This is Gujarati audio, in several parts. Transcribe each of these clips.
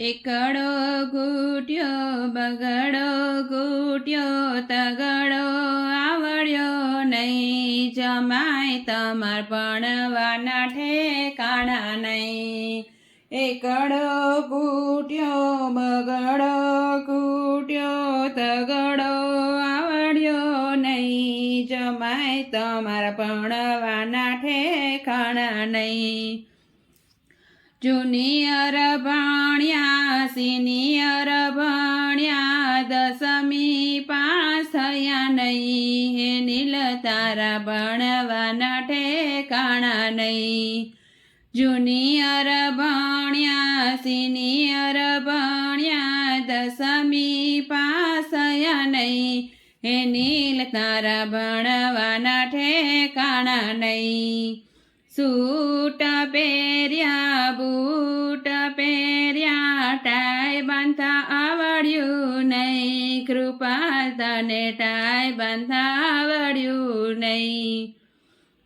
એકડો ઘૂટ્યો બગડો ઘૂટ્યો તગડો આવડ્યો નહીં. જમાય તમાર ભણવાના ઠેકાણા નહીં. એકડો ઘૂટ્યો બગડો ઘૂટ્યો તગડો આવડ્યો નહીં. જમાય તમાર ભણવાના ઠેકાણા નહીં. જુનિયર ભણ્યા સિનિયર ભણ્યા દસમી પાસ થયા નહીં હે નીલ તારા ભણવાના ઠેકાણા નહીં જુનિયર ભણ્યા સિનિયર ભણ્યા દસમી પાસ થયા નહીં હે નીલ તારા ભણવાના ઠેકાણા નહીં સૂટ પહેર્યા આવડ્યું નહીં. કૃપા તને ટાઈ બાંધતા આવડ્યું નહીં.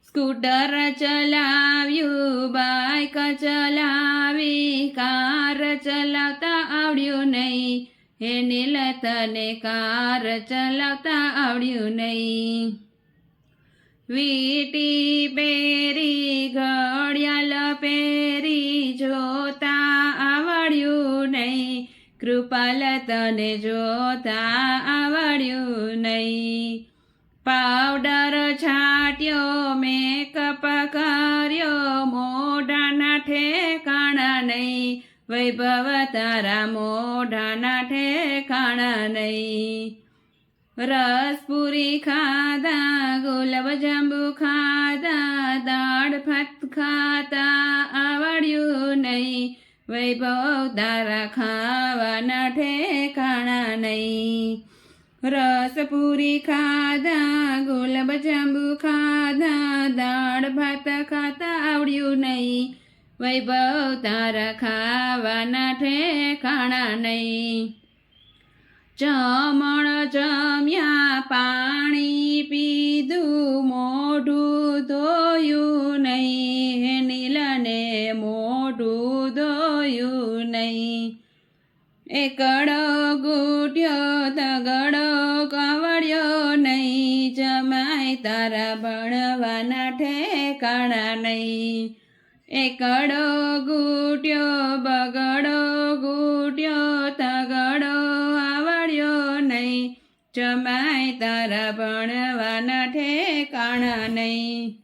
સ્કૂટર ચલાવ્યું બાઇક ચલાવી, કાર ચલાવતા આવડ્યું નહીં. હે નીલ, તને કાર ચલાવતા આવડ્યું નહીં. વીટી પેરી ઘડિયાળ પહેરી કૃપાલ તને જોતા આવડ્યું નહીં. પાવડર છાટ્યો મેકઅપ કર્યો, મોઢાના ઠેકાણા નહીં. વૈભવ તારા મોઢાના ઠેકાણા નહીં. રસપુરી ખાધા, ગુલાબ જાંબુ ખાધા, દાળ ભાત ખાતા વૈભવ તારા ખાવાના ઠેકાણા નહીં. રસપુરી ખાધા ગુલાબ જાંબુ ખાધા, દાળ ભાત ખાતા આવડ્યું નહીં. વૈભવ તારા ખાવાના ઠેકાણા નહીં. જમણ જમ્યા પાણી એકડો ગુટ્યો તગડો કવડ્યો નહીં જમાય તારા ભણવાના ઠેકાણા નહીં. એકડો ગુટ્યો, બગડો ગુટ્યો, તગડો આવડ્યો નહીં જમાય તારા ભણવાના ઠેકાણા નહીં.